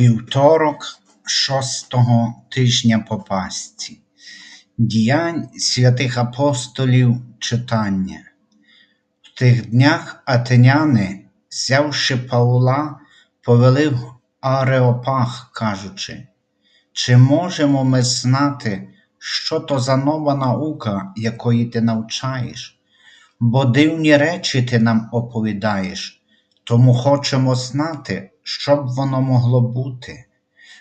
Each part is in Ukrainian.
Вівторок шостого тижня по Пасці. Діянь святих апостолів читання. В тих днях атеняни, взявши Павла, повели в Ареопаг, кажучи, чи можемо ми знати, що то за нова наука, якої ти навчаєш? Бо дивні речі ти нам оповідаєш, тому хочемо знати, що б воно могло бути.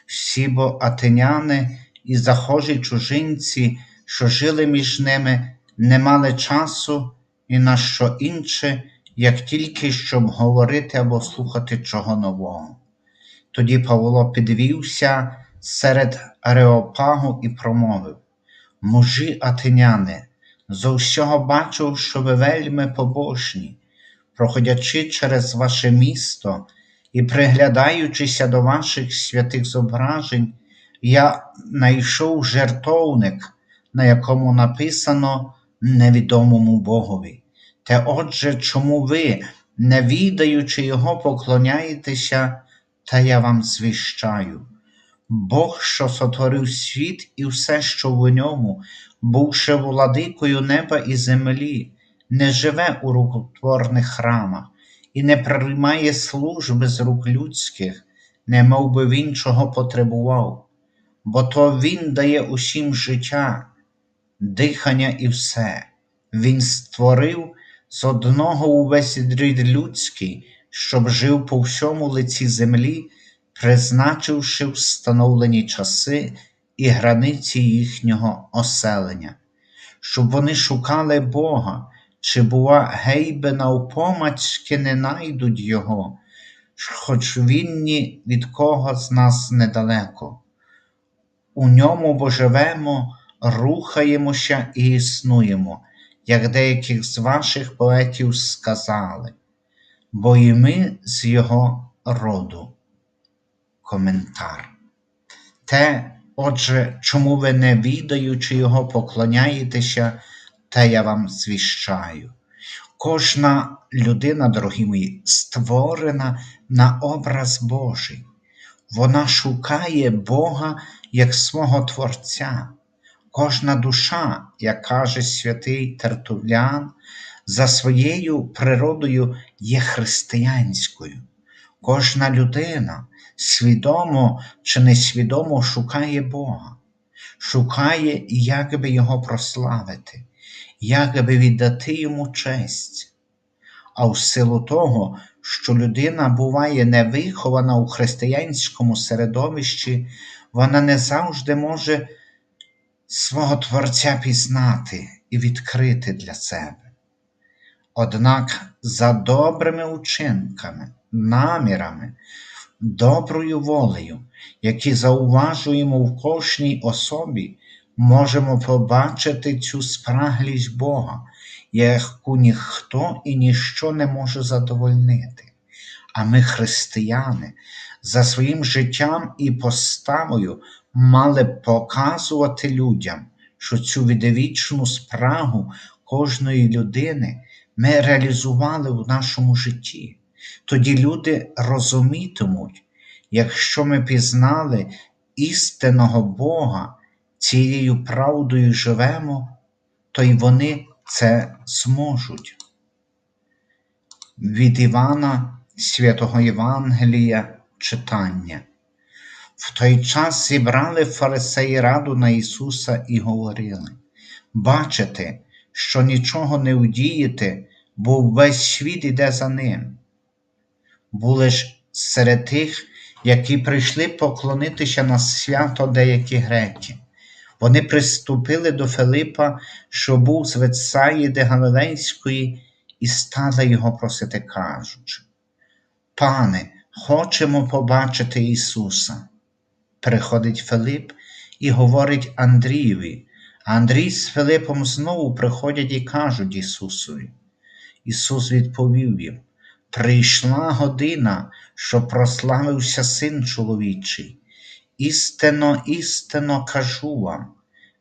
Всі бо атеняни і захожі чужинці, що жили між ними, не мали часу і на що інше, як тільки щоб говорити або слухати чого нового. Тоді Павло підвівся серед Ареопагу і промовив: Мужі атеняни, зо всього бачу, що ви вельми побожні, проходячи через ваше місто і приглядаючися до ваших святих зображень, я знайшов жертовник, на якому написано невідомому Богові. Те отже, чому ви, не відаючи його, поклоняєтеся, та я вам звіщаю. Бог, що сотворив світ і все, що в ньому, бувши владикою неба і землі, не живе у рукотворних храмах і не приймає служби з рук людських, не мов би він чого потребував, бо то Він дає усім життя, дихання і все. Він створив з одного увесь рід людський, щоб жив по всьому лиці землі, призначивши встановлені часи і границі їхнього оселення, щоб вони шукали Бога, чи, бува, гейби навпомацьки не найдуть Його, хоч він ні від кого з нас недалеко. У ньому бо живемо, рухаємося і існуємо, як деяких з ваших поетів сказали, бо і ми з його роду. Коментар. Те, отже, чому ви не відаючи його, поклоняєтеся, те я вам звіщаю. Кожна людина, дорогі мої, створена на образ Божий. Вона шукає Бога як свого Творця. Кожна душа, як каже святий Тертулян, за своєю природою є християнською. Кожна людина свідомо чи несвідомо шукає Бога, шукає, як би Його прославити, як би віддати Йому честь. А в силу того, що людина буває невихована у християнському середовищі, вона не завжди може свого Творця пізнати і відкрити для себе. Однак за добрими учинками, намірами, доброю волею, які зауважуємо в кожній особі, можемо побачити цю спраглість Бога, яку ніхто і ніщо не може задовольнити. А ми, християни, за своїм життям і поставою мали б показувати людям, що цю відвічну спрагу кожної людини ми реалізували в нашому житті. Тоді люди розумітимуть, якщо ми пізнали істинного Бога, цією правдою живемо, то й вони це зможуть. Від Івана Святого Євангелія читання. В той час зібрали фарисеї раду на Ісуса і говорили: Бачите, що нічого не вдієте, бо весь світ іде за ним. Були ж серед тих, які прийшли поклонитися на свято деякі греки. Вони приступили до Филипа, що був з Ветсаїди Галилейської, і стали його просити, кажучи: Пане, хочемо побачити Ісуса. Приходить Филип і говорить Андрієві, а Андрій з Филипом знову приходять і кажуть Ісусові. Ісус відповів їм: Прийшла година, що прославився Син чоловічий. Істинно, істинно кажу вам,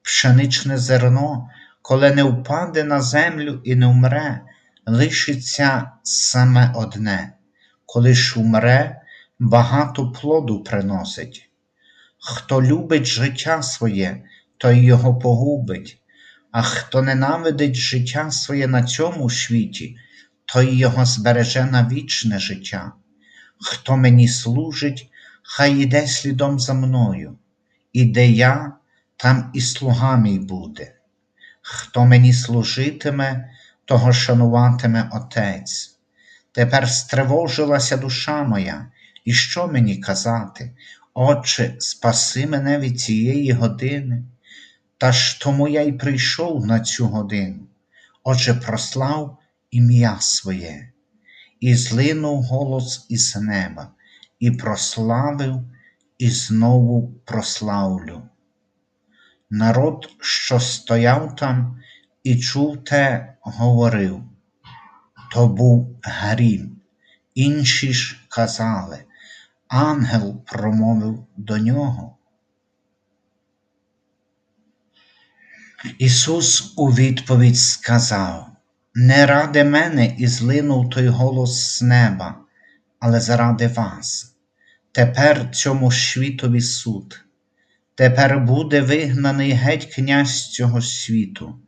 пшеничне зерно, коли не впаде на землю і не вмре, лишиться саме одне, коли ж умре, багато плоду приносить. Хто любить життя своє, той його погубить, а хто ненавидить життя своє на цьому світі, той його збереже на вічне життя. Хто мені служить, хай іде слідом за мною, і де я, там і слуга мій буде. Хто мені служитиме, того шануватиме Отець. Тепер стривожилася душа моя, і що мені казати? Отче, спаси мене від цієї години, та ж тому я й прийшов на цю годину. Отже, прослав ім'я своє, і злинув голос із неба, і прославив, і знову прославлю. Народ, що стояв там і чув те, говорив, то був грім. Інші ж казали, ангел промовив до нього. Ісус у відповідь сказав, не ради мене і злинув той голос з неба, але заради вас. Тепер цьому світові суд. Тепер буде вигнаний геть князь цього світу,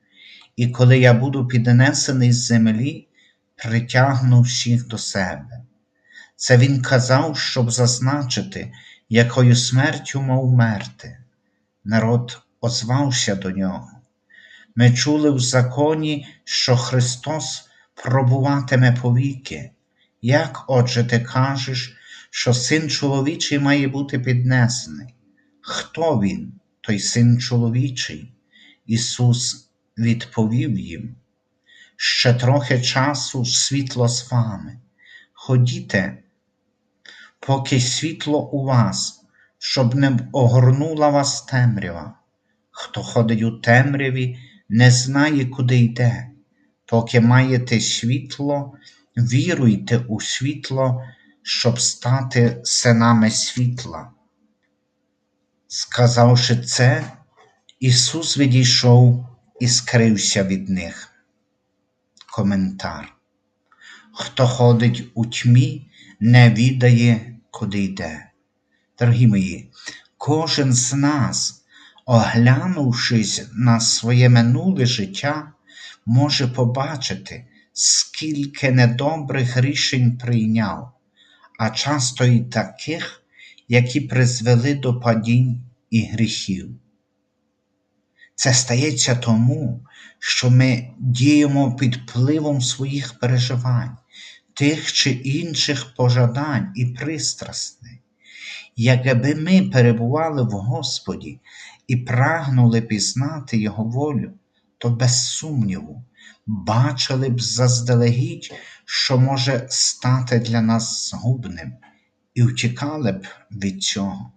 і коли я буду піднесений з землі, притягну всіх до себе. Це він казав, щоб зазначити, якою смертю мав мерти. Народ озвався до нього. Ми чули в законі, що Христос пробуватиме повіки. Як, отже, ти кажеш, що син чоловічий має бути піднесений? Хто він, той син чоловічий? Ісус відповів їм. Ще трохи часу світло з вами. Ходіте, поки світло у вас, щоб не огорнула вас темрява. Хто ходить у темряві, не знає, куди йде. Поки маєте світло, віруйте у світло, щоб стати синами світла. Сказавши це, Ісус відійшов і скрився від них. Коментар. Хто ходить у тьмі, не відає, куди йде. Дорогі мої, кожен з нас, оглянувшись на своє минуле життя, може побачити, скільки недобрих рішень прийняв, а часто й таких, які призвели до падінь і гріхів. Це стається тому, що ми діємо під впливом своїх переживань, тих чи інших пожадань і пристрастей. Якби ми перебували в Господі і прагнули пізнати Його волю, то без сумніву бачили б заздалегідь, що може стати для нас згубним, і втікали б від цього.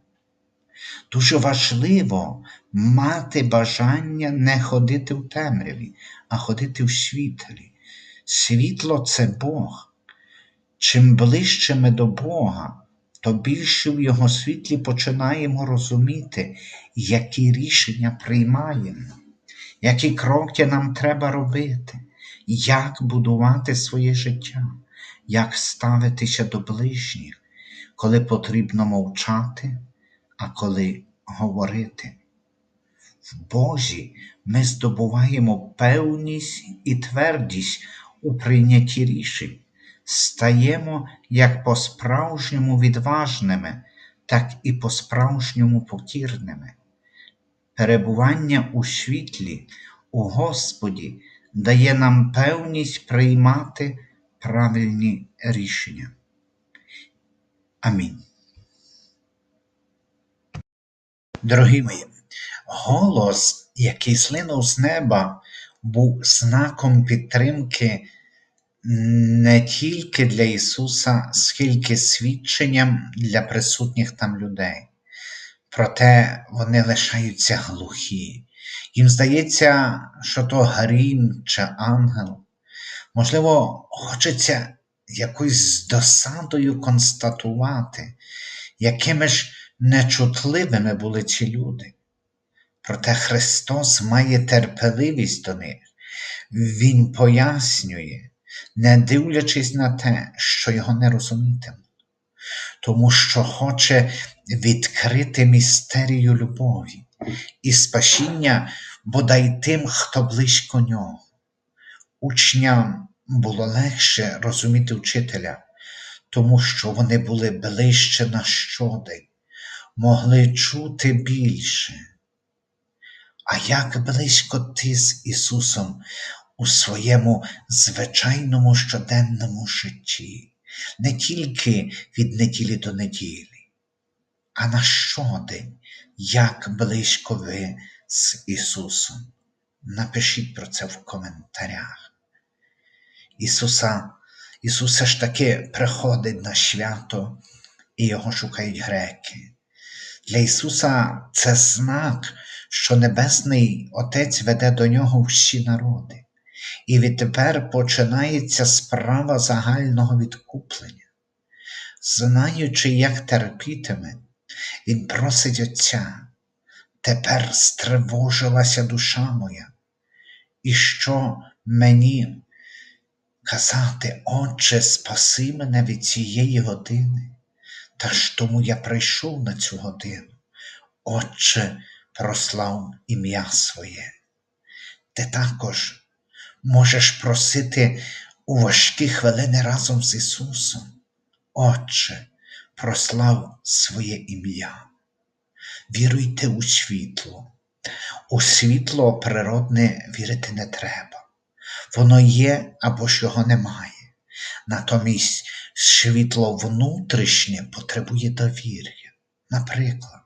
Дуже важливо мати бажання не ходити в темряві, а ходити в світлі. Світло це Бог. Чим ближче ми до Бога, то більше в Його світлі починаємо розуміти, які рішення приймаємо, які кроки нам треба робити, як будувати своє життя, як ставитися до ближніх, коли потрібно мовчати а коли говорити. В Божі ми здобуваємо певність і твердість у прийнятті рішень, стаємо як по-справжньому відважними, так і по-справжньому покірними. Перебування у світлі, у Господі дає нам певність приймати правильні рішення. Амінь. Дорогі мої, голос, який слинув з неба, був знаком підтримки не тільки для Ісуса, скільки свідченням для присутніх там людей. Проте вони лишаються глухі. Їм здається, що то грім чи ангел. Можливо, хочеться якось з досадою констатувати, якими ж нечутливими були ці люди. Проте Христос має терпеливість до них, Він пояснює, не дивлячись на те, що його не розумітимуть. тому що хоче відкрити містерію любові і спасіння бодай тим, хто близько нього. Учням було легше розуміти вчителя, тому що вони були ближче на щодень, могли чути більше. А як близько ти з Ісусом у своєму звичайному щоденному житті, не тільки від неділі до неділі, а на щодень, як близько ви з Ісусом. Напишіть про це в коментарях. Ісуса, Ісус ж таки приходить на свято і його шукають греки. Для Ісуса це знак, що Небесний Отець веде до нього всі народи. І відтепер починається справа загального відкуплення. Знаючи, як терпітиме, Він просить Отця, тепер стривожилася душа моя, і що мені казати, Отче, спаси мене від цієї години, та ж тому я прийшов на цю годину. Отче, прослав ім'я своє. Ти також можеш просити у важкі хвилини разом з Ісусом. Отче, прослав своє ім'я. Віруйте у світло. У світло природне вірити не треба. Воно є або ж його немає. Натомість світло внутрішнє потребує довір'я. Наприклад,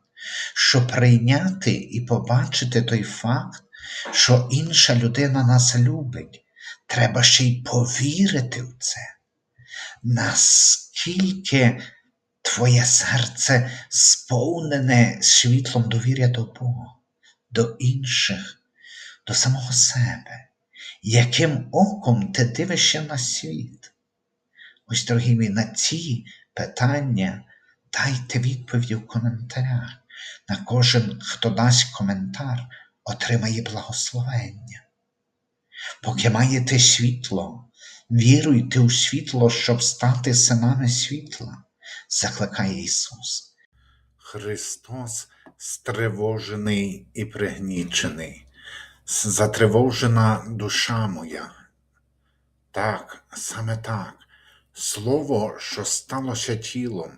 щоб прийняти і побачити той факт, що інша людина нас любить, треба ще й повірити в це. Наскільки твоє серце сповнене світлом довір'я до Бога, до інших, до самого себе, яким оком ти дивишся на світ? Ось, дорогі мої, на ці питання дайте відповіді в коментарях. На кожен, хто дасть коментар, отримає благословення. Поки маєте світло, віруйте у світло, щоб стати синами світла, закликає Ісус. Христос стривожений і пригнічений, затривожена душа моя. Так, саме так, слово, що сталося тілом,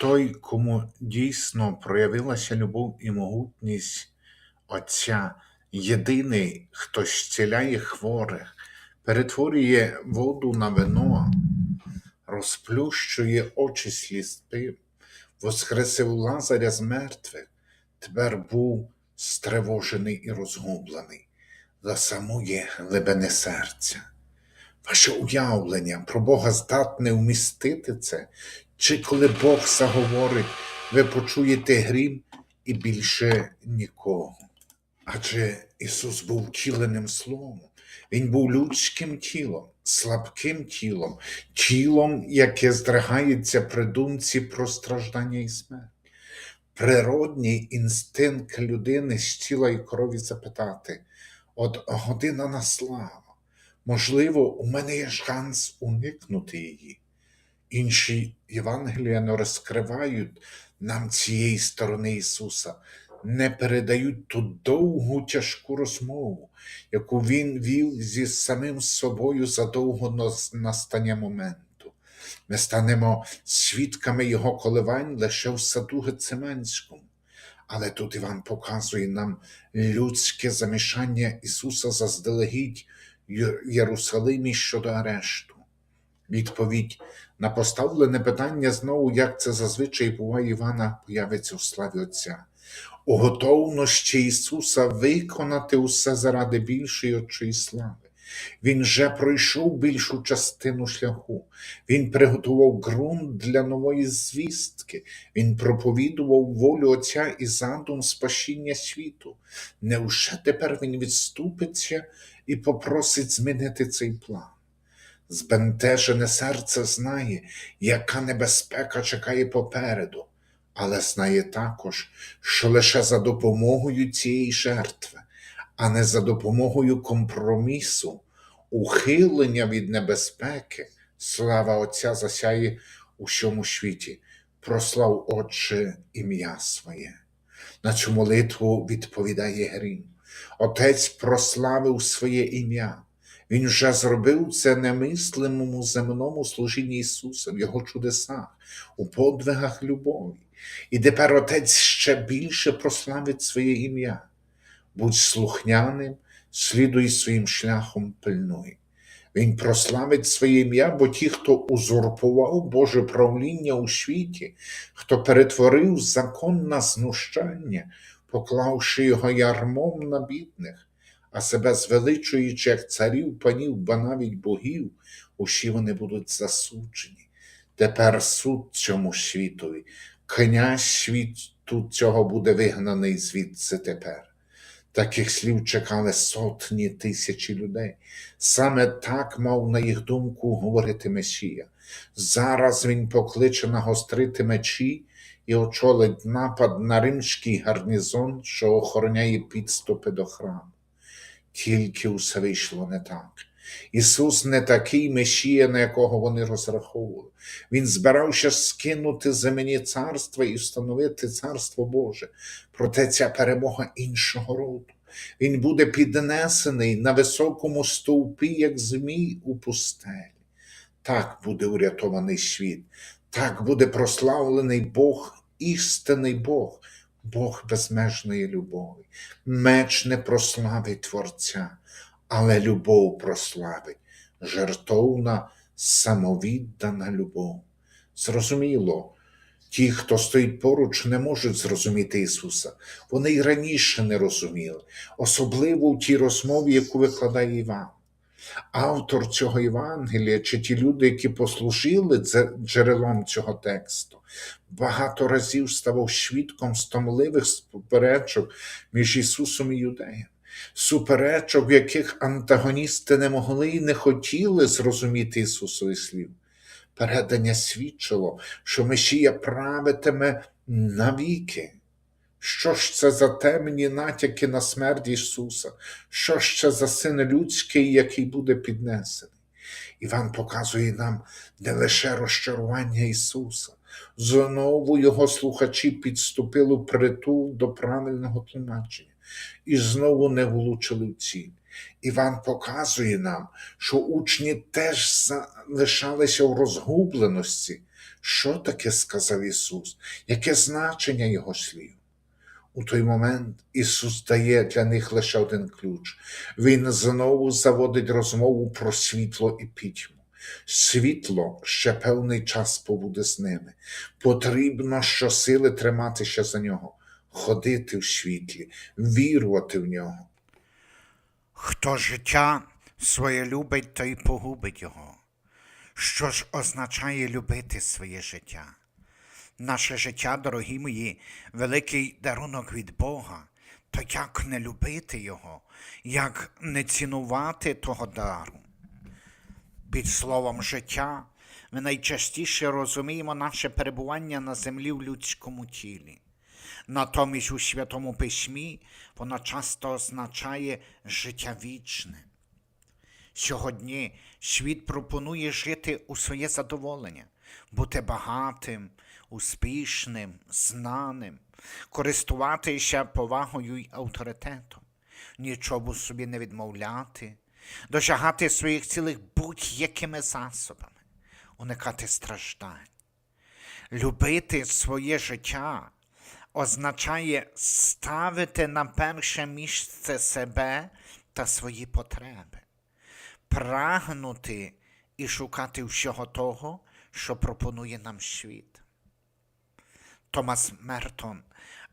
той, кому дійсно проявилася любов і могутність Отця, єдиний, хто зціляє хворих, перетворює воду на вино, розплющує очі сліпим, воскресив Лазаря з мертвих, тепер був стривожений і розгублений за самої глибини серця. Ваше уявлення про Бога здатне вмістити це, чи коли Бог заговорить, ви почуєте грім і більше нікого. Адже Ісус був втіленим Словом, Він був людським тілом, слабким тілом, тілом, яке здригається при думці про страждання і смерть. Природній інстинкт людини з тіла і крові запитати: от година на славу, можливо, у мене є шанс уникнути її. Інші Євангелія не розкривають нам цієї сторони Ісуса, не передають ту довгу тяжку розмову, яку Він вів зі самим собою задовго до настання моменту. Ми станемо свідками Його коливань лише в саду Гециманському. Але тут Іван показує нам людське замішання Ісуса заздалегідь Єрусалимі щодо арешту. Відповідь на поставлене питання знову, як це зазвичай буває Івана, появиться у славі Отця. У готовності Ісуса виконати усе заради більшої очої слави. Він вже пройшов більшу частину шляху. Він приготував ґрунт для нової звістки. Він проповідував волю Отця і задум спасіння світу. Невже тепер він відступиться і попросить змінити цей план? Збентежене серце знає, яка небезпека чекає попереду, але знає також, що лише за допомогою цієї жертви, а не за допомогою компромісу, ухилення від небезпеки, слава Отця засяє у всьому світі. прослав Отче ім'я своє. На цю молитву відповідає Грім. Отець прославив своє ім'я. Він вже зробив це немислимому земному служінні Ісуса, в Його чудесах, у подвигах любові. І тепер Отець ще більше прославить своє ім'я. Будь слухняним, слідуй своїм шляхом пильнуй. Він прославить своє ім'я, бо ті, хто узурпував Боже правління у світі, хто перетворив закон на знущання, поклавши його ярмом на бідних, а себе звеличуючи як царів, панів, ба навіть богів, усі вони будуть засуджені. Тепер суд цьому світові, князь світу цього буде вигнаний звідси тепер. Таких слів чекали сотні тисячі людей. Саме так мав на їх думку говорити Месія. Зараз він покличе нагострити мечі і очолить напад на римський гарнізон, що охороняє підступи до храму. Тільки усе вийшло не так. Ісус не такий Месія, на якого вони розраховували. Він збирався скинути земні царства і встановити царство Боже. Проте ця перемога іншого роду. Він буде піднесений на високому стовпі, як змій у пустелі. Так буде урятований світ, так буде прославлений Бог, істинний Бог, Бог безмежної любові. Меч не прославить Творця, але любов прославить, жертовна, самовіддана любов. Зрозуміло, ті, хто стоїть поруч, не можуть зрозуміти Ісуса. Вони й раніше не розуміли, особливо в тій розмові, яку викладає Іван. Автор цього Євангелія, чи ті люди, які послужили джерелом цього тексту, багато разів ставав свідком стомливих суперечок між Ісусом і Юдеєм. Суперечок, в яких антагоністи не могли і не хотіли зрозуміти Ісусові слів. Передання свідчило, що Месія правитиме навіки. Що ж це за темні натяки на смерть Ісуса? Що ж це за син людський, який буде піднесений? Іван показує нам не лише розчарування Ісуса. Знову його слухачі підступили притул до правильного тлумачення і знову не влучили в ціль. Іван показує нам, що учні теж залишалися в розгубленості. Що таке сказав Ісус? Яке значення Його слів? У той момент Ісус дає для них лише один ключ. Він знову заводить розмову про світло і пітьму. Світло ще певний час побуде з ними. Потрібно щосили триматися за нього, ходити в світлі, вірувати в нього. Хто життя своє любить, той погубить його. Що ж означає любити своє життя? Наше життя, дорогі мої, великий дарунок від Бога. То як не любити Його, як не цінувати того дару? Під словом життя ми найчастіше розуміємо наше перебування на землі в людському тілі. Натомість у Святому Письмі воно часто означає життя вічне. Сьогодні світ пропонує жити у своє задоволення, бути багатим, успішним, знаним, користуватися повагою й авторитетом, нічого собі не відмовляти, досягати своїх цілих будь-якими засобами, уникати страждань. Любити своє життя означає ставити на перше місце себе та свої потреби, прагнути і шукати всього того, що пропонує нам світ. Томас Мертон,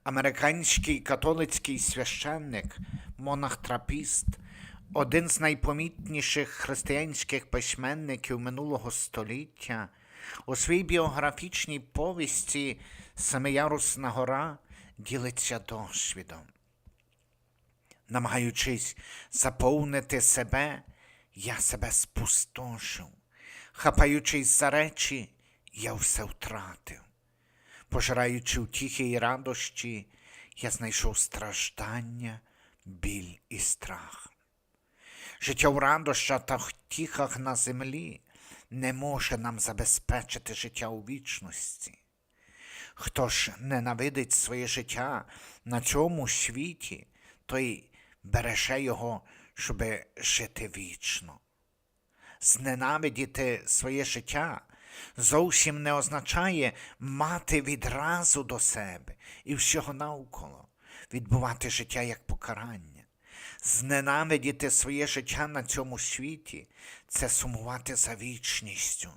американський католицький священник, монах-трапіст, один з найпомітніших християнських письменників минулого століття, у своїй біографічній повісті Семиярусна гора ділиться досвідом. Намагаючись заповнити себе, я себе спустошив. Хапаючись за речі, я все втратив. Пожираючи втіхи і радощі, я знайшов страждання, біль і страх. Життя в радощах та втіхах на землі не може нам забезпечити життя у вічності. Хто ж ненавидить своє життя на цьому світі, той береже його, щоб жити вічно. Зненавидіти своє життя зовсім не означає мати відразу до себе і всього навколо, відбувати життя як покарання. Зненавидіти своє життя на цьому світі це сумувати за вічністю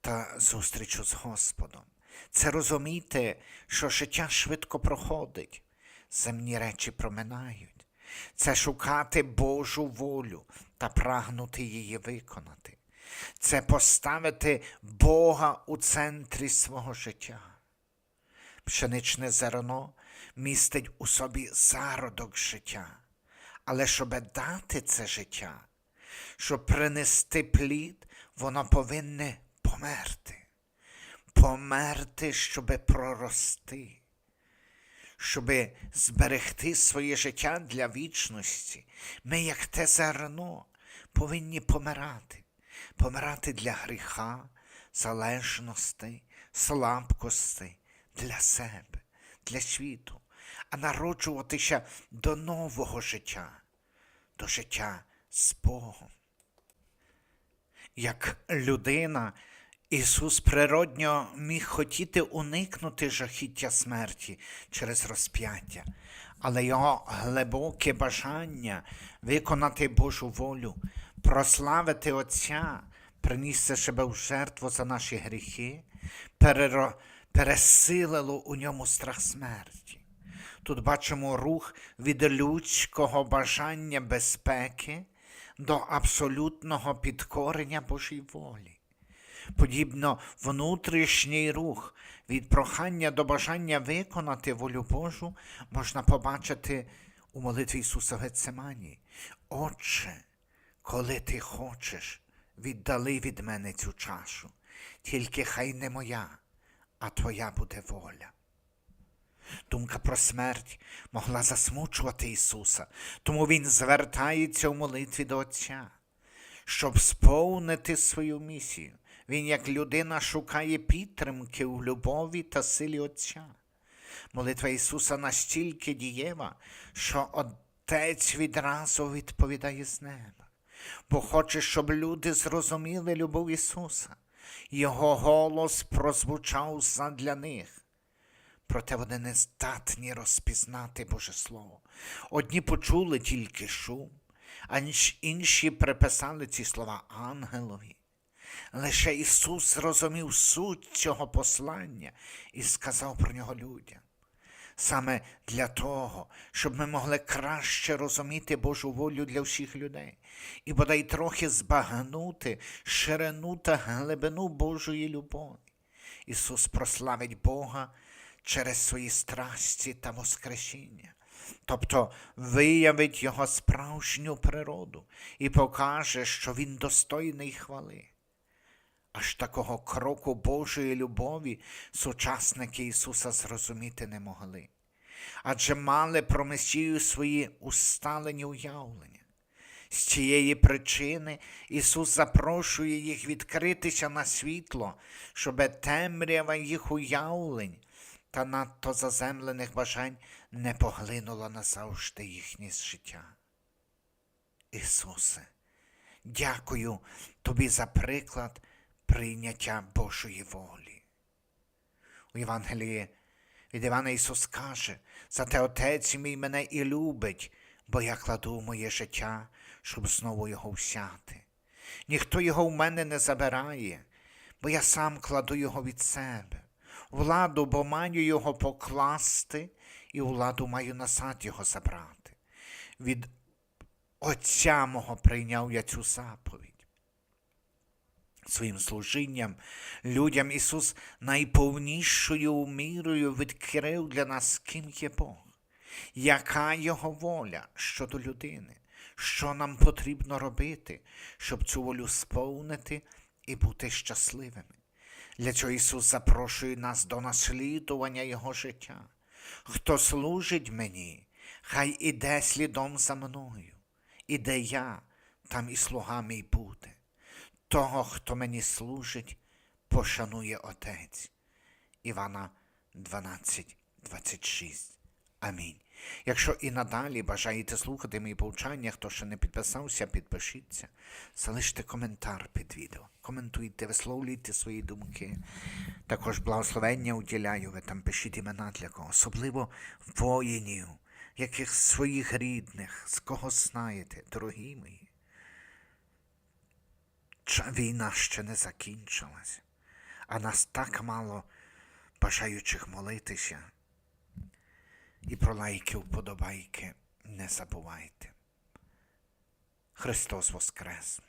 та зустрічу з Господом. Це розуміти, що життя швидко проходить, земні речі проминають. Це шукати Божу волю та прагнути її виконати. Це поставити Бога у центрі свого життя. Пшеничне зерно містить у собі зародок життя, але щоб дати це життя, щоб принести плід, воно повинне померти. Померти, щоби прорости, щоби зберегти своє життя для вічності. Ми, як те зерно, повинні помирати, помирати для гріха, залежностей, слабкостей, для себе, для світу, а народжуватися до нового життя, до життя з Богом. Як людина, Ісус природньо міг хотіти уникнути жахіття смерті через розп'яття, але його глибоке бажання виконати Божу волю, прославити Отця, приністи себе в жертву за наші гріхи, переро- пересилило у ньому страх смерті. Тут бачимо рух від людського бажання безпеки до абсолютного підкорення Божій волі. Подібно внутрішній рух від прохання до бажання виконати волю Божу можна побачити у молитві Ісуса Гецемані. Отче, коли ти хочеш, віддали від мене цю чашу, тільки хай не моя, а твоя буде воля. Думка про смерть могла засмучувати Ісуса, тому Він звертається у молитві до Отця, щоб сповнити свою місію. Він, як людина, шукає підтримки у любові та силі Отця. Молитва Ісуса настільки дієва, що Отець відразу відповідає з неба, бо хоче, щоб люди зрозуміли любов Ісуса. Його голос прозвучав задля них. Проте вони не здатні розпізнати Боже Слово. Одні почули тільки шум, а інші приписали ці слова ангелові. Лише Ісус зрозумів суть цього послання і сказав про нього людям. Саме для того, щоб ми могли краще розуміти Божу волю для всіх людей і бодай трохи збагнути ширину та глибину Божої любові. Ісус прославить Бога через свої страсті та воскресіння, тобто виявить Його справжню природу і покаже, що Він достойний хвали. Аж такого кроку Божої любові сучасники Ісуса зрозуміти не могли, адже мали про Месію свої усталені уявлення. З цієї причини Ісус запрошує їх відкритися на світло, щоб темрява їх уявлень та надто заземлених бажань не поглинула назавжди їхнє життя. Ісусе, дякую Тобі за приклад прийняття Божої волі. У Євангелії від Івана Ісус каже, зате Отець мій мене і любить, бо я кладу моє життя, щоб знову його взяти. Ніхто його в мене не забирає, бо я сам кладу його від себе. Владу, бо маю його покласти, і владу маю назад його забрати. Від Отця мого прийняв я цю заповідь своїм служінням людям Ісус найповнішою мірою відкрив для нас, ким є Бог, яка Його воля щодо людини, що нам потрібно робити, щоб цю волю сповнити і бути щасливими. Для цього Ісус запрошує нас до наслідування Його життя. Хто служить мені, хай іде слідом за мною, і де я, там і слуга мій буде. Того, хто мені служить, пошанує Отець. Івана 12 26. Амінь. Якщо і надалі бажаєте слухати мої повчання, хто ще не підписався, підпишіться, залиште коментар під відео, коментуйте, висловлюйте свої думки. Також благословення уділяю, ви там пишіть імена для кого, особливо воїнів, яких своїх рідних, з кого знаєте, дорогі мої. Війна ще не закінчилась, а нас так мало бажаючих молитися. І про лайки, вподобайки не забувайте. Христос Воскрес!